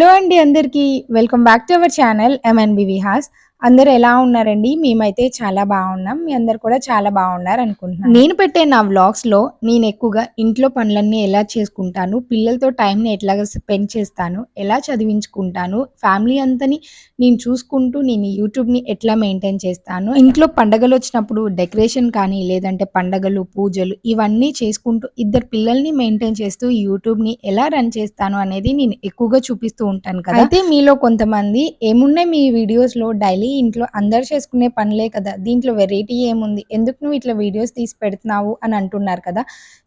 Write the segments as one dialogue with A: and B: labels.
A: Hello అండి అందరికీ. Welcome back to our channel MNB Vihas అందరూ ఎలా ఉన్నారండి? మేమైతే చాలా బాగున్నాం. మీ అందరు కూడా చాలా బాగున్నారు అనుకుంటున్నాను. నేను పెట్టే నా వ్లాగ్స్లో నేను ఎక్కువగా ఇంట్లో పనులన్నీ ఎలా చేసుకుంటాను? పిల్లలతో టైంని ఎట్లాగా స్పెండ్ చేస్తాను? ఎలా చదివించుకుంటాను? ఫ్యామిలీ అంతని నేను చూసుకుంటూ నేను యూట్యూబ్ని ఎట్లా మెయింటైన్ చేస్తాను? ఇంట్లో పండగలు వచ్చినప్పుడు డెకరేషన్ కానీ లేదంటే పండగలు పూజలు ఇవన్నీ చేసుకుంటూ ఇద్దరు పిల్లల్ని మెయింటైన్ చేస్తూ యూట్యూబ్ని ఎలా రన్ చేస్తాను అనేది నేను ఎక్కువగా చూపిస్తూ ఉంటాను కదా? అయితే మీలో కొంతమంది ఏమున్నాయి మీ వీడియోస్లో ఇంట్లో అందరు చేసుకునే పనులే కదా దీంట్లో వెరైటీ ఏముంది? ఎందుకు నువ్వు ఇట్లా వీడియోస్ తీసి పెడుతున్నావు అని అంటున్నారు కదా.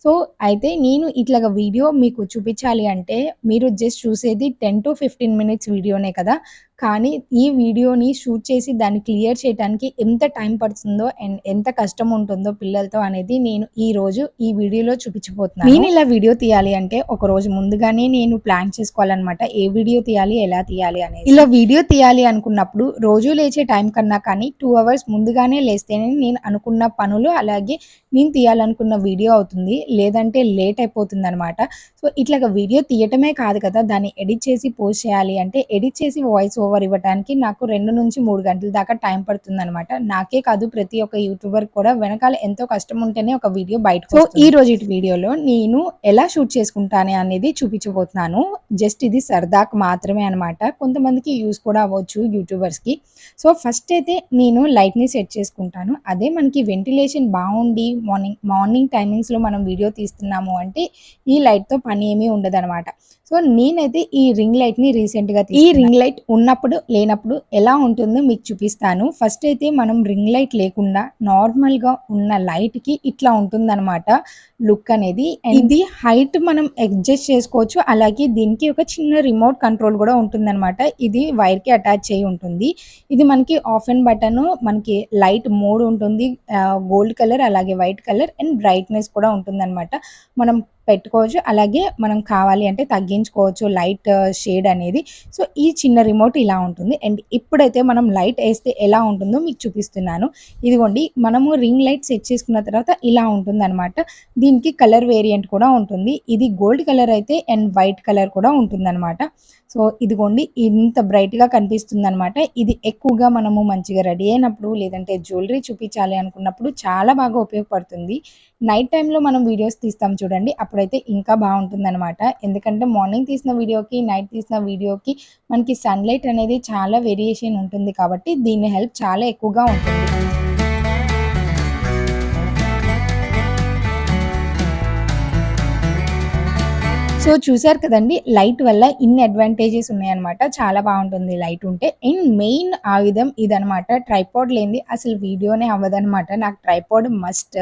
A: సో అయితే నేను ఇట్లా వీడియో మీకు చూపించాలి అంటే మీరు జస్ట్ చూసేది టెన్ టు ఫిఫ్టీన్ మినిట్స్ వీడియోనే కదా. కానీ ఈ వీడియోని షూట్ చేసి దాన్ని క్లియర్ చేయడానికి ఎంత టైం పడుతుందో అండ్ ఎంత కష్టం ఉంటుందో పిల్లలతో అనేది నేను ఈ రోజు ఈ వీడియోలో చూపించబోతున్నాను. నేను ఇలా వీడియో తీయాలి అంటే ఒక రోజు ముందుగానే నేను ప్లాన్ చేసుకోవాలన్నమాట. ఏ వీడియో తీయాలి ఎలా తీయాలి అనేది. ఇలా వీడియో తీయాలి అనుకున్నప్పుడు రోజు లేచే టైం కన్నా కానీ టూ అవర్స్ ముందుగానే లేస్తేనే నేను అనుకున్న పనులు అలాగే నేను తీయాలనుకున్న వీడియో అవుతుంది. లేదంటే లేట్ అయిపోతుంది అనమాట సో ఇట్లాగా వీడియో తీయటమే కాదు కదా దాన్ని ఎడిట్ చేసి పోస్ట్ చేయాలి అంటే ఎడిట్ చేసి వాయిస్ ఓవర్ ఇవ్వడానికి నాకు రెండు నుంచి మూడు గంటల దాకా టైం పడుతుంది అనమాట నాకే కాదు ప్రతి ఒక్క యూట్యూబర్ కూడా వెనకాల ఎంతో కష్టం ఉంటేనే ఒక వీడియో బయట సో ఈ రోజు వీడియోలో నేను ఎలా షూట్ చేసుకుంటానే అనేది చూపించబోతున్నాను. జస్ట్ ఇది సరదాకు మాత్రమే అనమాట కొంతమందికి యూస్ కూడా అవ్వచ్చు యూట్యూబర్స్కి. సో ఫస్ట్ అయితే నేను లైట్ని సెట్ చేసుకుంటాను. అదే మనకి వెంటిలేషన్ బాగుండి మార్నింగ్ మార్నింగ్ టైమింగ్స్లో మనం వీడియో తీస్తున్నాము అంటే ఈ లైట్తో పని ఏమీ ఉండదు అనమాట సో నేనైతే ఈ రింగ్ లైట్ని రీసెంట్గా ఈ రింగ్ లైట్ ఉన్నప్పుడు లేనప్పుడు ఎలా ఉంటుందో మీకు చూపిస్తాను. ఫస్ట్ అయితే మనం రింగ్ లైట్ లేకుండా నార్మల్గా ఉన్న లైట్కి ఇట్లా ఉంటుందన్నమాట. లుక్ అనేది. ఇది హైట్ మనం అడ్జస్ట్ చేసుకోవచ్చు. అలాగే దీనికి ఒక చిన్న రిమోట్ కంట్రోల్ కూడా ఉంటుందన్నమాట. ఇది వైర్కి అటాచ్ చేయి ఉంటుంది. ఇది మనకి ఆఫ్ అండ్ బటన్ మనకి లైట్ మోడ్ ఉంటుంది. గోల్డ్ కలర్ అలాగే వైట్ కలర్ అండ్ బ్రైట్నెస్ కూడా ఉంటుందన్నమాట. మనం పెట్టుకోవచ్చు. అలాగే మనం కావాలి అంటే తగ్గించుకోవచ్చు. లైట్ షేడ్ అనేది. సో ఈ చిన్న రిమోట్ ఇలా ఉంటుంది. అండ్ ఇప్పుడైతే మనం లైట్ వేస్తే ఎలా ఉంటుందో మీకు చూపిస్తున్నాను. ఇదిగోండి మనము రింగ్ లైట్ సెట్ చేసుకున్న తర్వాత ఇలా ఉంటుంది అనమాట దీనికి కలర్ వేరియంట్ కూడా ఉంటుంది. ఇది గోల్డ్ కలర్ అయితే అండ్ వైట్ కలర్ కూడా ఉంటుంది సో ఇదిగోండి ఇంత బ్రైట్గా కనిపిస్తుంది అనమాట ఇది ఎక్కువగా మనము మంచిగా రెడీ అయినప్పుడు లేదంటే జ్యువెలరీ చూపించాలి అనుకున్నప్పుడు చాలా బాగా ఉపయోగపడుతుంది. నైట్ టైంలో మనం వీడియోస్ తీస్తాం చూడండి అప్పుడైతే ఇంకా బాగుంటుంది అనమాట ఎందుకంటే మార్నింగ్ తీసిన వీడియోకి నైట్ తీసిన వీడియోకి మనకి సన్లైట్ అనేది చాలా వేరియేషన్ ఉంటుంది కాబట్టి దీని హెల్ప్ చాలా ఎక్కువగా ఉంటుంది. సో చూసారు కదండి లైట్ వల్ల ఇన్ని అడ్వాంటేజెస్ ఉన్నాయన్నమాట. చాలా బాగుంటుంది లైట్ ఉంటే. అండ్ మెయిన్ ఆయుధం ఇదనమాట ట్రైపాడ్ లేనిది అసలు వీడియోనే అవ్వదనమాట నాకు ట్రైపాడ్ మస్ట్.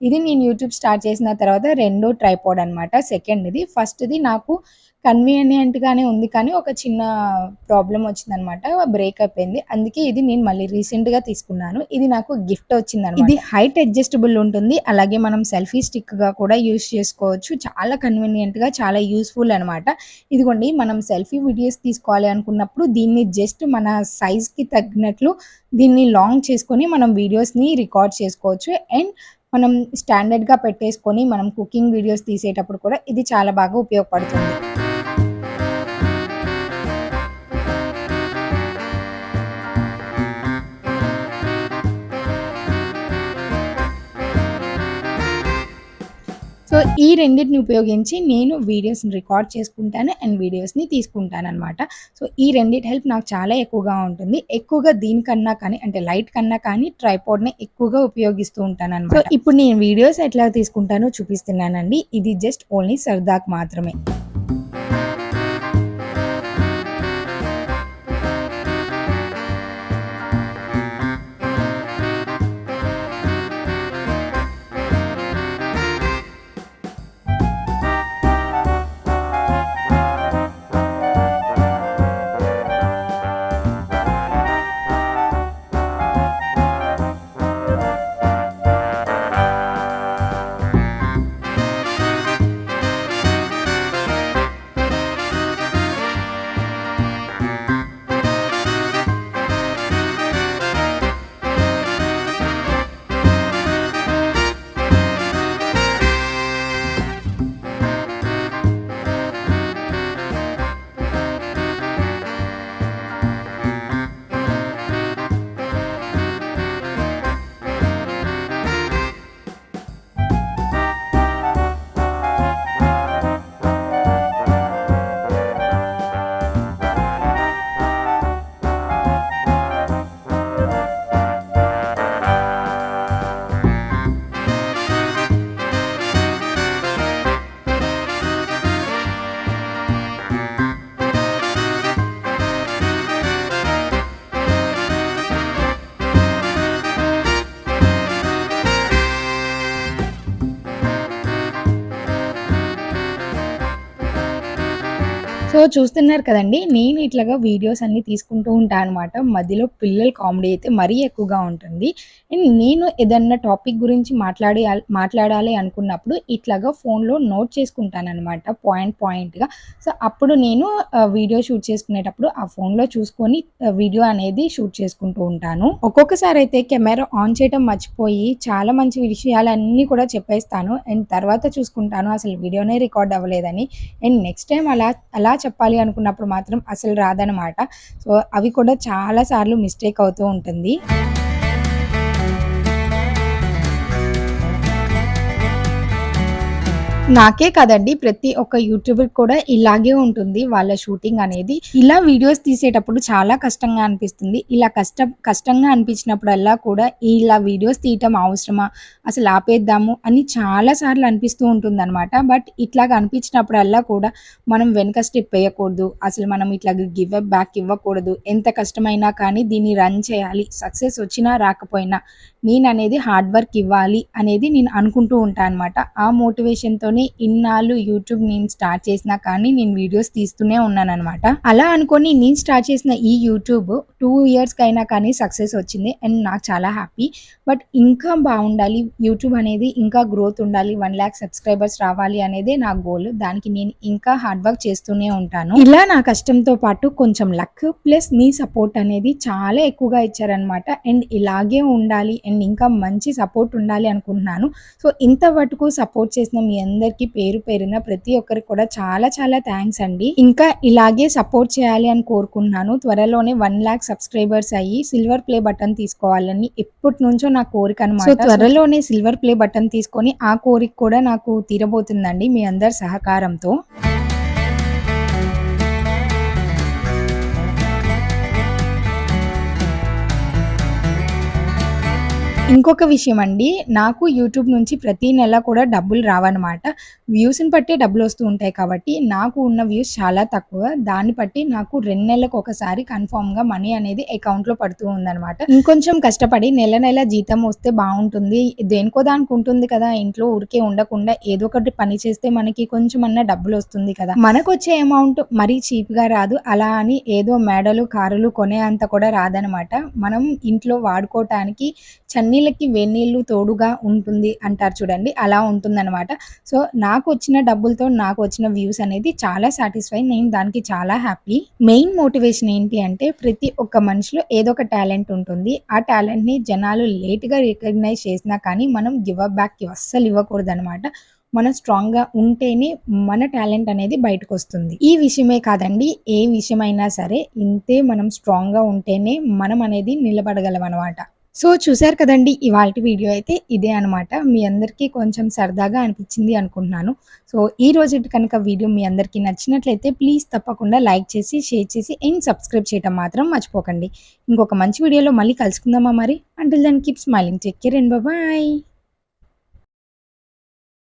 A: ఇది నేను యూట్యూబ్ స్టార్ట్ చేసిన తర్వాత రెండో ట్రైపాడ్ అనమాట సెకండ్ ఇది ఫస్ట్ది నాకు కన్వీనియంట్ గానే ఉంది కానీ ఒక చిన్న ప్రాబ్లం వచ్చిందనమాట. బ్రేక్ అయిపోయింది. అందుకే ఇది నేను మళ్ళీ రీసెంట్గా తీసుకున్నాను. ఇది నాకు గిఫ్ట్ వచ్చింది ఇది హైట్ అడ్జస్టబుల్ ఉంటుంది. అలాగే మనం సెల్ఫీ స్టిక్గా కూడా యూస్ చేసుకోవచ్చు. చాలా కన్వీనియంట్గా చాలా యూస్ఫుల్ అనమాట. ఇదిగోండి మనం సెల్ఫీ వీడియోస్ తీసుకోవాలి అనుకున్నప్పుడు దీన్ని జస్ట్ మన సైజ్కి తగ్గినట్లు దీన్ని లాంగ్ చేసుకొని మనం వీడియోస్ని రికార్డ్ చేసుకోవచ్చు. అండ్ మనం స్టాండర్డ్గా పెట్టేసుకొని మనం కుకింగ్ వీడియోస్ తీసేటప్పుడు కూడా ఇది చాలా బాగా ఉపయోగపడుతుంది. ఈ రెండింటిని ఉపయోగించి నేను వీడియోస్ని రికార్డ్ చేసుకుంటాను అండ్ వీడియోస్ని తీసుకుంటాను అనమాట సో ఈ రెండింటి హెల్ప్ నాకు చాలా ఎక్కువగా ఉంటుంది. ఎక్కువగా దీనికన్నా కానీ అంటే లైట్ కన్నా కానీ ట్రైపాడ్ని ఎక్కువగా ఉపయోగిస్తూ ఉంటాను అనమాట ఇప్పుడు నేను వీడియోస్ ఎట్లా తీసుకుంటానో చూపిస్తున్నానండి. ఇది జస్ట్ ఓన్లీ సరదాకు మాత్రమే. సో చూస్తున్నారు కదండి నేను ఇట్లాగా వీడియోస్ అన్ని తీసుకుంటూ ఉంటాను అనమాట మధ్యలో పిల్లల కామెడీ అయితే మరీ ఎక్కువగా ఉంటుంది. అండ్ నేను ఏదన్నా టాపిక్ గురించి మాట్లాడే మాట్లాడాలి అనుకున్నప్పుడు ఇట్లాగా ఫోన్లో నోట్ చేసుకుంటాను అనమాట పాయింట్ పాయింట్గా సో అప్పుడు నేను వీడియో షూట్ చేసుకునేటప్పుడు ఆ ఫోన్లో చూసుకొని వీడియో అనేది షూట్ చేసుకుంటూ ఉంటాను. ఒక్కొక్కసారి అయితే కెమెరా ఆన్ చేయడం మర్చిపోయి చాలా మంచి విషయాలన్నీ కూడా చెప్పేస్తాను. అండ్ తర్వాత చూసుకుంటాను అసలు వీడియోనే రికార్డ్ అవ్వలేదని. అండ్ నెక్స్ట్ టైం అలా అలా చెప్పాలి అనుకున్నప్పుడు మాత్రం అసలు రాదనమాట సో అవి కూడా చాలా సార్లు మిస్టేక్ అవుతూ ఉంటుంది. నాకే కదండి ప్రతి ఒక్క యూట్యూబర్ కూడా ఇలాగే ఉంటుంది వాళ్ళ షూటింగ్ అనేది. ఇలా వీడియోస్ తీసేటప్పుడు చాలా కష్టంగా అనిపిస్తుంది. ఇలా కష్టం కష్టంగా అనిపించినప్పుడల్లా కూడా ఇలా వీడియోస్ తీయటం అవసరమా? అసలు ఆపేద్దాము అని చాలా సార్లు అనిపిస్తూ ఉంటుంది అనమాట బట్ ఇట్లాగ అనిపించినప్పుడల్లా కూడా మనం వెనక స్టెప్ వేయకూడదు. అసలు మనం ఇట్లా గివ్ అప్ బ్యాక్ ఇవ్వకూడదు. ఎంత కష్టమైనా కానీ దీన్ని రన్ చేయాలి. సక్సెస్ వచ్చినా రాకపోయినా నేను అనేది హార్డ్ వర్క్ ఇవ్వాలి అనేది నేను అనుకుంటూ ఉంటాను అనమాట ఆ మోటివేషన్తోనే ఇన్నాళ్ళు యూట్యూబ్ నేను స్టార్ట్ చేసినా కానీ నేను వీడియోస్ తీస్తూనే ఉన్నాను అనమాట అలా అనుకొని నేను స్టార్ట్ చేసిన ఈ యూట్యూబ్ టూ ఇయర్స్కి అయినా కానీ సక్సెస్ వచ్చింది అండ్ నాకు చాలా హ్యాపీ. బట్ ఇంకా బాగుండాలి యూట్యూబ్ అనేది ఇంకా గ్రోత్ ఉండాలి వన్ ల్యాక్ సబ్స్క్రైబర్స్ రావాలి అనేది నా గోల్. దానికి నేను ఇంకా హార్డ్ వర్క్ చేస్తూనే ఉంటాను. ఇలా నా కష్టంతో పాటు కొంచెం లక్ ప్లస్ మీ సపోర్ట్ అనేది చాలా ఎక్కువగా ఇచ్చారనమాట అండ్ ఇలాగే ఉండాలి అండ్ ఇంకా మంచి సపోర్ట్ ఉండాలి అనుకుంటున్నాను. సో ఇంతవరకు సపోర్ట్ చేసిన మీ అందరికీ పేరు పేరున ప్రతి ఒక్కరికి కూడా చాలా చాలా థ్యాంక్స్ అండి. ఇంకా ఇలాగే సపోర్ట్ చేయాలి అని కోరుకుంటున్నాను. త్వరలోనే వన్ ల్యాక్ సబ్స్క్రైబర్స్ అయ్యి సిల్వర్ ప్లే బటన్ తీసుకోవాలని ఎప్పటి నుంచో నా కోరిక అనమాట త్వరలోనే సిల్వర్ ప్లే బటన్ తీసుకొని ఆ కోరిక కూడా నాకు తీరబోతుందండి మీ అందరి సహకారంతో. ఇంకొక విషయం అండి నాకు యూట్యూబ్ నుంచి ప్రతి నెల కూడా డబ్బులు రావన్నమాట. వ్యూస్ని బట్టి డబ్బులు వస్తూ ఉంటాయి కాబట్టి నాకు ఉన్న వ్యూస్ చాలా తక్కువ. దాన్ని బట్టి నాకు రెండు నెలలకు ఒకసారి కన్ఫామ్గా మనీ అనేది అకౌంట్లో పడుతూ ఉందన్నమాట. ఇంకొంచెం కష్టపడి నెల నెల జీతం వస్తే బాగుంటుంది. దేనికో దానికి ఉంటుంది కదా ఇంట్లో ఊరికే ఉండకుండా ఏదో ఒకటి పని చేస్తే మనకి కొంచెం అన్న డబ్బులు వస్తుంది కదా. మనకు వచ్చే అమౌంట్ మరీ చీప్గా రాదు. అలా అని ఏదో మేడలు కారులు కొనే అంత కూడా రాదనమాట మనం ఇంట్లో వాడుకోవటానికి చన్నీ నీళ్ళకి వెన్నీళ్ళు తోడుగా ఉంటుంది అంటారు చూడండి అలా ఉంటుందన్నమాట. సో నాకు వచ్చిన డబ్బులతో నాకు వచ్చిన వ్యూస్ అనేది చాలా సాటిస్ఫై నేను దానికి చాలా హ్యాపీ మెయిన్ మోటివేషన్ ఏంటి అంటే ప్రతి ఒక్క మనిషిలో ఏదో ఒక టాలెంట్ ఉంటుంది. ఆ టాలెంట్ని జనాలు లేట్గా రికగ్నైజ్ చేసినా కానీ మనం గివ్ అప్ బ్యాక్ అస్సలు ఇవ్వకూడదు అనమాట మనం స్ట్రాంగ్గా ఉంటేనే మన టాలెంట్ అనేది బయటకు వస్తుంది. ఈ విషయమే కాదండి ఏ విషయమైనా సరే ఇంతే మనం స్ట్రాంగ్గా ఉంటేనే మనం అనేది నిలబడగలం అనమాట సో చూసారు కదండి ఇవాళ వీడియో అయితే ఇదే అనమాట మీ అందరికీ కొంచెం సరదాగా అనిపించింది అనుకుంటున్నాను. సో ఈ రోజు కనుక వీడియో మీ అందరికీ నచ్చినట్లయితే ప్లీజ్ తప్పకుండా లైక్ చేసి షేర్ చేసి అండ్ సబ్స్క్రైబ్ చేయడం మాత్రం మర్చిపోకండి. ఇంకొక మంచి వీడియోలో మళ్ళీ కలుసుకుందామా మరి? అంటే దాన్ని keep smiling take care and bye